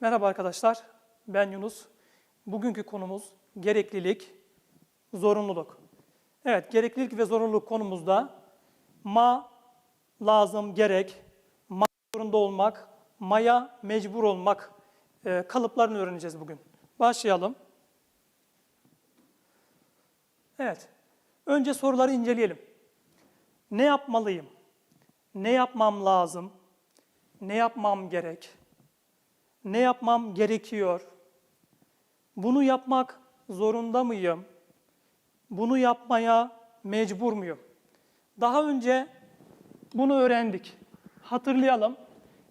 Merhaba arkadaşlar, ben Yunus. Bugünkü konumuz gereklilik, zorunluluk. Evet, gereklilik ve zorunluluk konumuzda ma, lazım, gerek, ma zorunda olmak, maya mecbur olmak e, kalıplarını öğreneceğiz bugün. Başlayalım. Evet, önce soruları inceleyelim. Ne yapmalıyım? Ne yapmam lazım? Ne yapmam gerek? Ne yapmam gerekiyor? Bunu yapmak zorunda mıyım? Bunu yapmaya mecbur muyum? Daha önce bunu öğrendik. Hatırlayalım.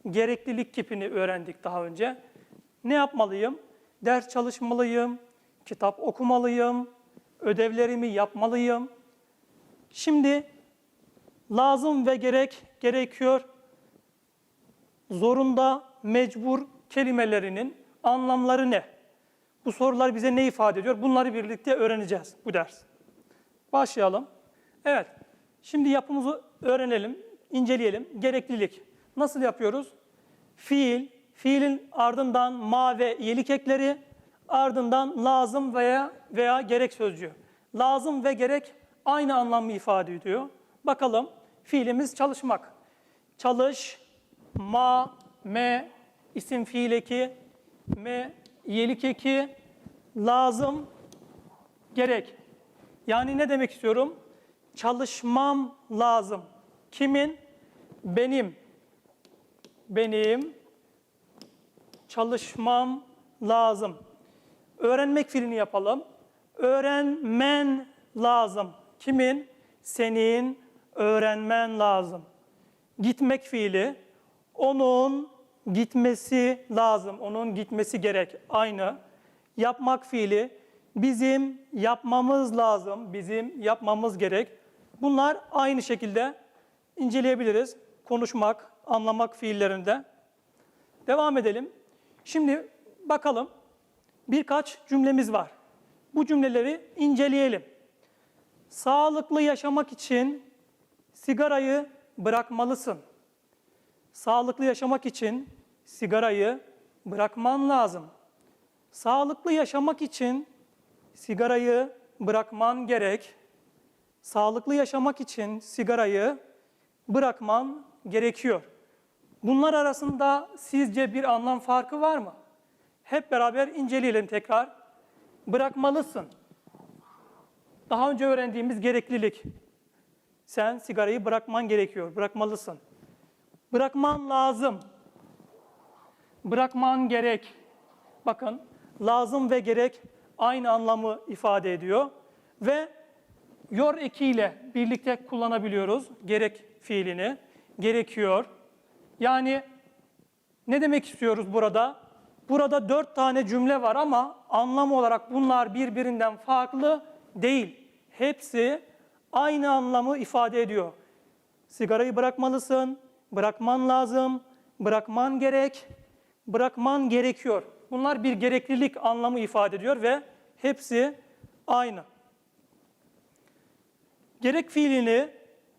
Gereklilik kipini öğrendik daha önce. Ne yapmalıyım? Ders çalışmalıyım, kitap okumalıyım, ödevlerimi yapmalıyım. Şimdi lazım ve gerek gerekiyor. Zorunda, mecbur kelimelerinin anlamları ne? Bu sorular bize ne ifade ediyor? Bunları birlikte öğreneceğiz bu ders. Başlayalım. Evet, şimdi yapımızı öğrenelim, inceleyelim. Gereklilik. Nasıl yapıyoruz? Fiil, fiilin ardından ma ve iyilik ekleri, ardından lazım veya veya gerek sözcüğü. Lazım ve gerek aynı anlamı ifade ediyor. Bakalım fiilimiz çalışmak. Çalış, ma, me, isim fiil eki, me, iyilik eki, lazım, gerek. Yani ne demek istiyorum? Çalışmam lazım. Kimin? Benim. Benim çalışmam lazım. Öğrenmek fiilini yapalım. Öğrenmen lazım. Kimin? Senin öğrenmen lazım. Gitmek fiili. Onun gitmesi lazım. Onun gitmesi gerek. Aynı. Yapmak fiili. Bizim yapmamız lazım. Bizim yapmamız gerek. Bunlar aynı şekilde inceleyebiliriz. Konuşmak, anlamak fiillerinde. Devam edelim. Şimdi bakalım birkaç cümlemiz var. Bu cümleleri inceleyelim. Sağlıklı yaşamak için sigarayı bırakmalısın. Sağlıklı yaşamak için sigarayı bırakman lazım. Sağlıklı yaşamak için sigarayı bırakman gerek. Sağlıklı yaşamak için sigarayı bırakman gerekiyor. Bunlar arasında sizce bir anlam farkı var mı? Hep beraber inceleyelim tekrar. Bırakmalısın. Daha önce öğrendiğimiz gereklilik. Sen sigarayı bırakman gerekiyor, bırakmalısın. Bırakman lazım. Bırakman gerek. Bakın, lazım ve gerek aynı anlamı ifade ediyor. Ve yor ekiyle birlikte kullanabiliyoruz gerek fiilini. Gerekiyor. Yani ne demek istiyoruz burada? Burada dört tane cümle var ama anlam olarak bunlar birbirinden farklı değil. Hepsi aynı anlamı ifade ediyor. Sigarayı bırakmalısın, bırakman lazım, bırakman gerek, bırakman gerekiyor. Bunlar bir gereklilik anlamı ifade ediyor ve hepsi aynı. Gerek fiilini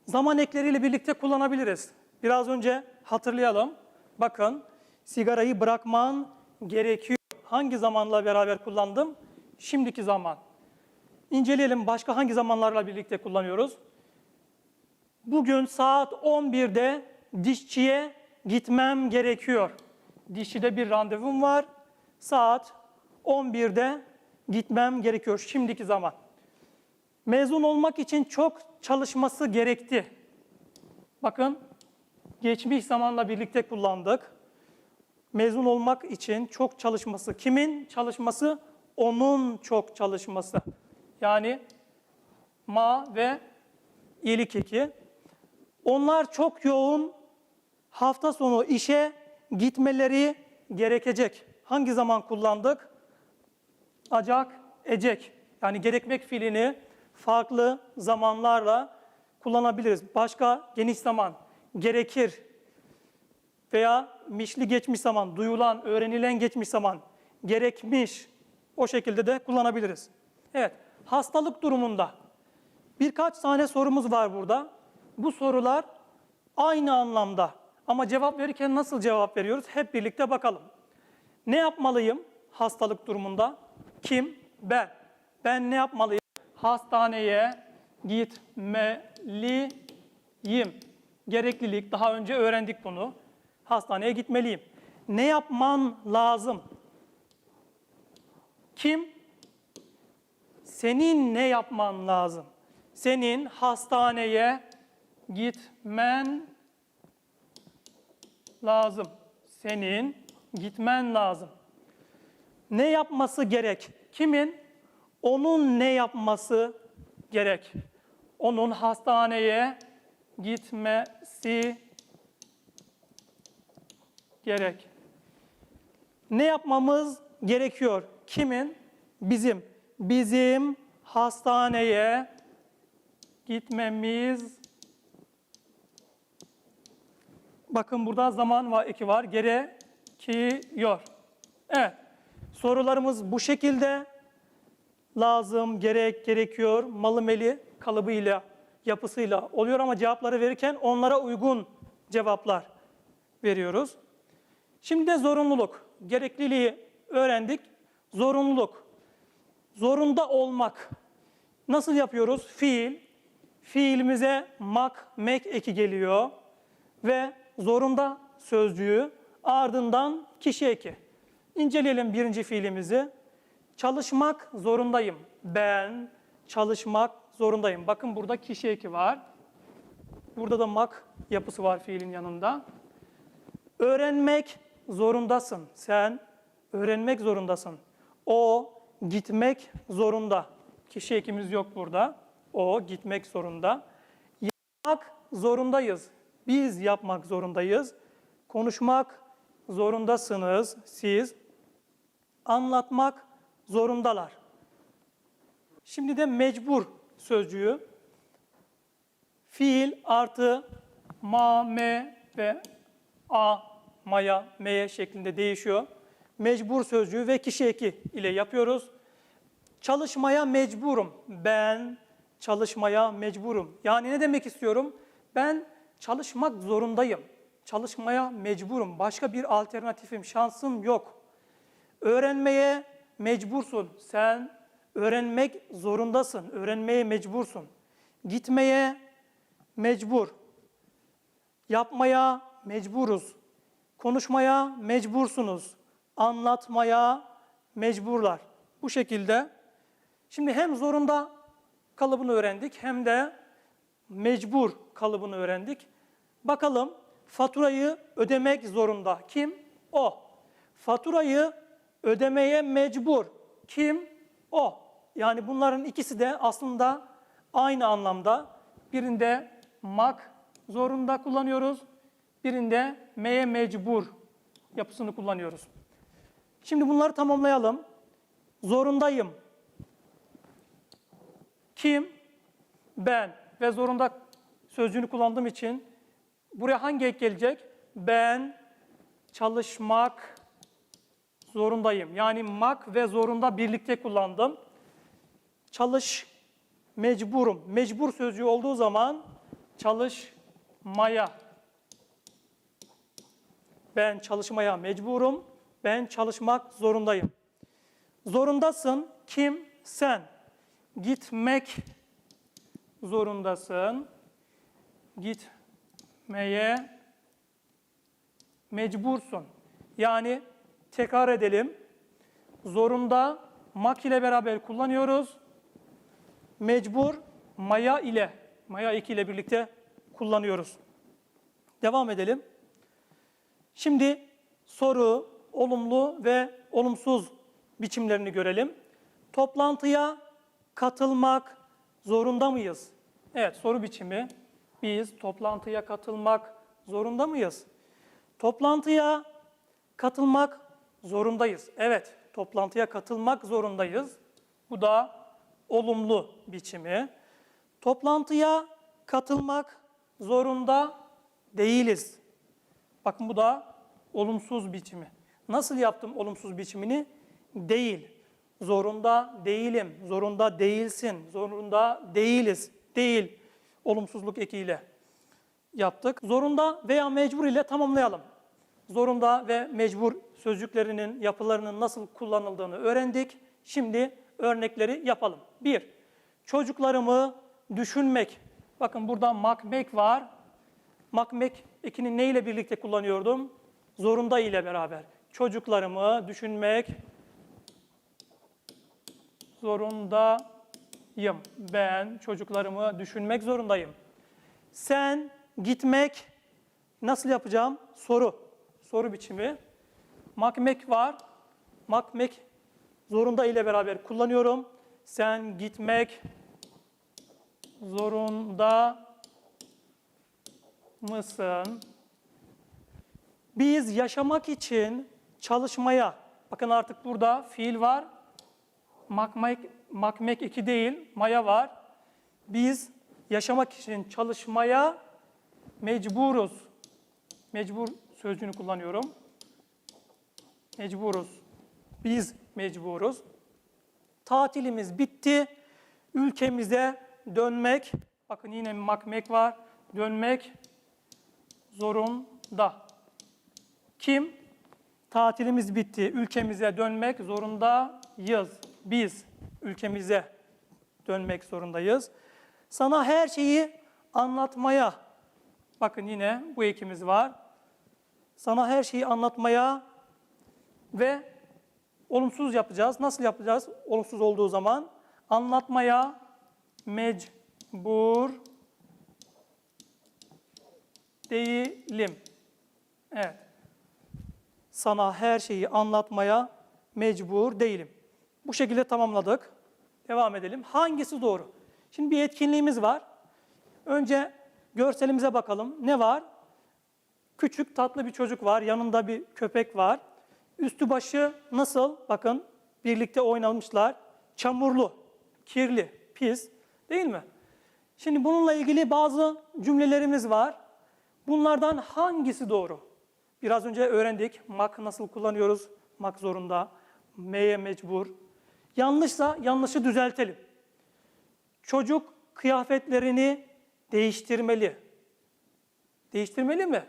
zaman ekleriyle birlikte kullanabiliriz. Biraz önce hatırlayalım. Bakın, sigarayı bırakman gerekiyor. Hangi zamanla beraber kullandım? Şimdiki zaman. İnceleyelim başka hangi zamanlarla birlikte kullanıyoruz? Bugün saat 11'de dişçiye gitmem gerekiyor. Dişçide bir randevum var. Saat 11'de gitmem gerekiyor. Şimdiki zaman. Mezun olmak için çok çalışması gerekti. Bakın geçmiş zamanla birlikte kullandık. Mezun olmak için çok çalışması. Kimin çalışması? Onun çok çalışması. Yani ma ve iyilik eki. Onlar çok yoğun hafta sonu işe gitmeleri gerekecek. Hangi zaman kullandık? Acak, ecek. Yani gerekmek fiilini farklı zamanlarla kullanabiliriz. Başka geniş zaman gerekir veya mişli geçmiş zaman, duyulan, öğrenilen geçmiş zaman gerekmiş o şekilde de kullanabiliriz. Evet, hastalık durumunda birkaç tane sorumuz var burada. Bu sorular aynı anlamda ama cevap verirken nasıl cevap veriyoruz? Hep birlikte bakalım. Ne yapmalıyım hastalık durumunda? Kim? Ben. Ben ne yapmalıyım? Hastaneye gitmeliyim. Gereklilik, daha önce öğrendik bunu. Hastaneye gitmeliyim. Ne yapman lazım? Kim? Senin ne yapman lazım? Senin hastaneye gitmen lazım. Senin gitmen lazım. Ne yapması gerek? Kimin? Onun ne yapması gerek? Onun hastaneye gitmesi gerek. Ne yapmamız gerekiyor? Kimin? Bizim. Bizim hastaneye gitmemiz Bakın burada zaman var, eki var. Gerekiyor. Evet. Sorularımız bu şekilde. Lazım, gerek, gerekiyor, malı meli kalıbıyla, yapısıyla oluyor ama cevapları verirken onlara uygun cevaplar veriyoruz. Şimdi de zorunluluk. Gerekliliği öğrendik. Zorunluluk. Zorunda olmak. Nasıl yapıyoruz? Fiil. Fiilimize mak, mek eki geliyor ve zorunda sözcüğü ardından kişi eki. İnceleyelim birinci fiilimizi. Çalışmak zorundayım. Ben çalışmak zorundayım. Bakın burada kişi eki var. Burada da mak yapısı var fiilin yanında. Öğrenmek zorundasın. Sen öğrenmek zorundasın. O gitmek zorunda. Kişi ekimiz yok burada. O gitmek zorunda. Yapmak zorundayız. Biz yapmak zorundayız. Konuşmak zorundasınız siz. Anlatmak zorundalar. Şimdi de mecbur sözcüğü. Fiil artı ma, me ve a, maya, meye şeklinde değişiyor. Mecbur sözcüğü ve kişi eki ile yapıyoruz. Çalışmaya mecburum. Ben çalışmaya mecburum. Yani ne demek istiyorum? Ben çalışmak zorundayım. Çalışmaya mecburum. Başka bir alternatifim, şansım yok. Öğrenmeye mecbursun. Sen öğrenmek zorundasın. Öğrenmeye mecbursun. Gitmeye mecbur. Yapmaya mecburuz. Konuşmaya mecbursunuz. Anlatmaya mecburlar. Bu şekilde. Şimdi hem zorunda kalıbını öğrendik hem de mecbur kalıbını öğrendik. Bakalım faturayı ödemek zorunda. Kim? O. Faturayı ödemeye mecbur. Kim? O. Yani bunların ikisi de aslında aynı anlamda. Birinde mak zorunda kullanıyoruz. Birinde meye mecbur yapısını kullanıyoruz. Şimdi bunları tamamlayalım. Zorundayım. Kim? Ben. Ve zorunda sözcüğünü kullandığım için buraya hangi ek gelecek? Ben çalışmak zorundayım. Yani mak ve zorunda birlikte kullandım. Çalış, mecburum. Mecbur sözcüğü olduğu zaman çalışmaya. Ben çalışmaya mecburum. Ben çalışmak zorundayım. Zorundasın. Kim? Sen. Gitmek zorundasın. Gitmeye mecbursun. Yani tekrar edelim. Zorunda mak ile beraber kullanıyoruz. Mecbur maya ile, maya eki ile birlikte kullanıyoruz. Devam edelim. Şimdi soru, olumlu ve olumsuz biçimlerini görelim. Toplantıya katılmak zorunda mıyız? Evet, soru biçimi. Biz toplantıya katılmak zorunda mıyız? Toplantıya katılmak zorundayız. Evet, toplantıya katılmak zorundayız. Bu da olumlu biçimi. Toplantıya katılmak zorunda değiliz. Bakın bu da olumsuz biçimi. Nasıl yaptım olumsuz biçimini? Değil. Zorunda değilim, zorunda değilsin, zorunda değiliz, değil. Olumsuzluk ekiyle yaptık. Zorunda veya mecbur ile tamamlayalım. zorunda ve mecbur sözcüklerinin yapılarının nasıl kullanıldığını öğrendik. Şimdi örnekleri yapalım. Bir, çocuklarımı düşünmek. Bakın burada makmek var. Makmek ekini ne ile birlikte kullanıyordum? Zorunda ile beraber. Çocuklarımı düşünmek zorundayım. Ben çocuklarımı düşünmek zorundayım. Sen gitmek nasıl yapacağım? Soru. Soru biçimi. Makmek var. Makmek zorunda ile beraber kullanıyorum. Sen gitmek zorunda mısın? Biz yaşamak için çalışmaya, bakın artık burada fiil var, makmek, makmek iki değil, maya var. Biz yaşamak için çalışmaya mecburuz. Mecbur sözcüğünü kullanıyorum. Mecburuz. Biz mecburuz. Tatilimiz bitti. Ülkemize dönmek, bakın yine makmek var, dönmek zorunda. Kim? Tatilimiz bitti, ülkemize dönmek zorundayız. Biz ülkemize dönmek zorundayız. Sana her şeyi anlatmaya, bakın yine bu ekimiz var. Sana her şeyi anlatmaya ve olumsuz yapacağız. Nasıl yapacağız? Olumsuz olduğu zaman anlatmaya mecbur değilim. Evet. Sana her şeyi anlatmaya mecbur değilim. Bu şekilde tamamladık. Devam edelim. Hangisi doğru? Şimdi bir etkinliğimiz var. Önce görselimize bakalım. Ne var? Küçük tatlı bir çocuk var. Yanında bir köpek var. Üstü başı nasıl? Bakın birlikte oynamışlar. Çamurlu, kirli, pis değil mi? Şimdi bununla ilgili bazı cümlelerimiz var. Bunlardan hangisi doğru? Biraz önce öğrendik. Mak nasıl kullanıyoruz? Mak zorunda. M'ye mecbur. Yanlışsa yanlışı düzeltelim. Çocuk kıyafetlerini değiştirmeli. Değiştirmeli mi?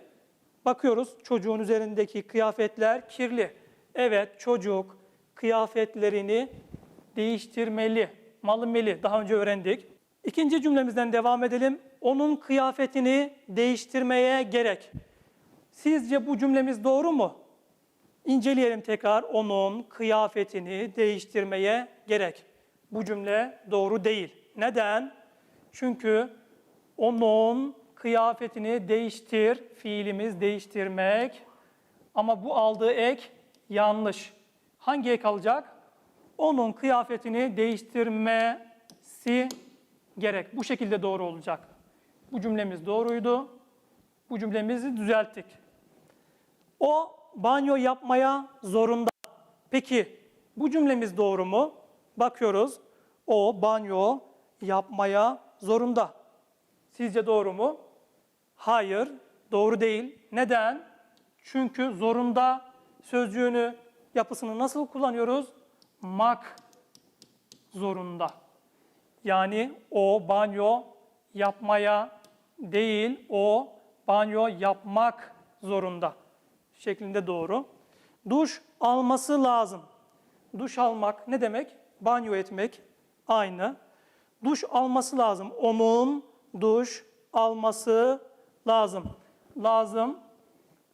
Bakıyoruz çocuğun üzerindeki kıyafetler kirli. Evet çocuk kıyafetlerini değiştirmeli. Malımeli daha önce öğrendik. İkinci cümlemizden devam edelim. Onun kıyafetini değiştirmeye gerek. Sizce bu cümlemiz doğru mu? İnceleyelim tekrar. Onun kıyafetini değiştirmeye gerek. Bu cümle doğru değil. Neden? Çünkü onun kıyafetini değiştir, fiilimiz değiştirmek. Ama bu aldığı ek yanlış. Hangi ek alacak? Onun kıyafetini değiştirmesi gerek. Bu şekilde doğru olacak. Bu cümlemiz doğruydu. Bu cümlemizi düzelttik. O banyo yapmaya zorunda. Peki bu cümlemiz doğru mu? Bakıyoruz. O banyo yapmaya zorunda. Sizce doğru mu? Hayır, doğru değil. Neden? Çünkü zorunda sözcüğünü, yapısını nasıl kullanıyoruz? Mak zorunda. Yani o banyo yapmaya değil, o banyo yapmak zorunda şeklinde doğru. Duş alması lazım. Duş almak ne demek? Banyo etmek aynı. Duş alması lazım. Onun duş alması lazım. Lazım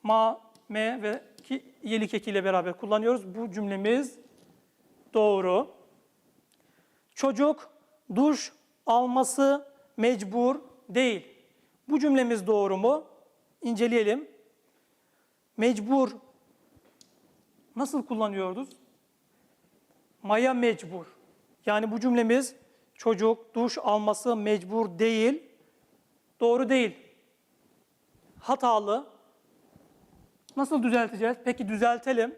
ma, me ve ki, yelik ekiyle beraber kullanıyoruz. Bu cümlemiz doğru. Çocuk duş alması mecbur değil. Bu cümlemiz doğru mu? İnceleyelim. Mecbur nasıl kullanıyoruz? Maya mecbur. Yani bu cümlemiz çocuk duş alması mecbur değil. Doğru değil. Hatalı. Nasıl düzelteceğiz? Peki düzeltelim.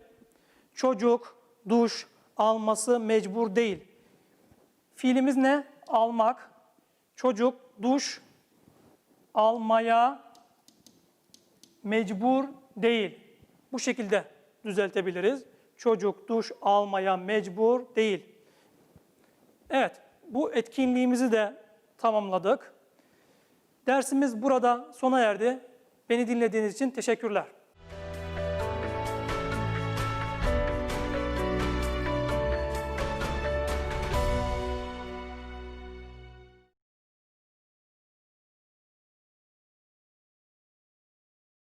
Çocuk duş alması mecbur değil. Fiilimiz ne? Almak. Çocuk duş almaya mecbur değil. Bu şekilde düzeltebiliriz. Çocuk duş almaya mecbur değil. Evet, bu etkinliğimizi de tamamladık. Dersimiz burada sona erdi. Beni dinlediğiniz için teşekkürler.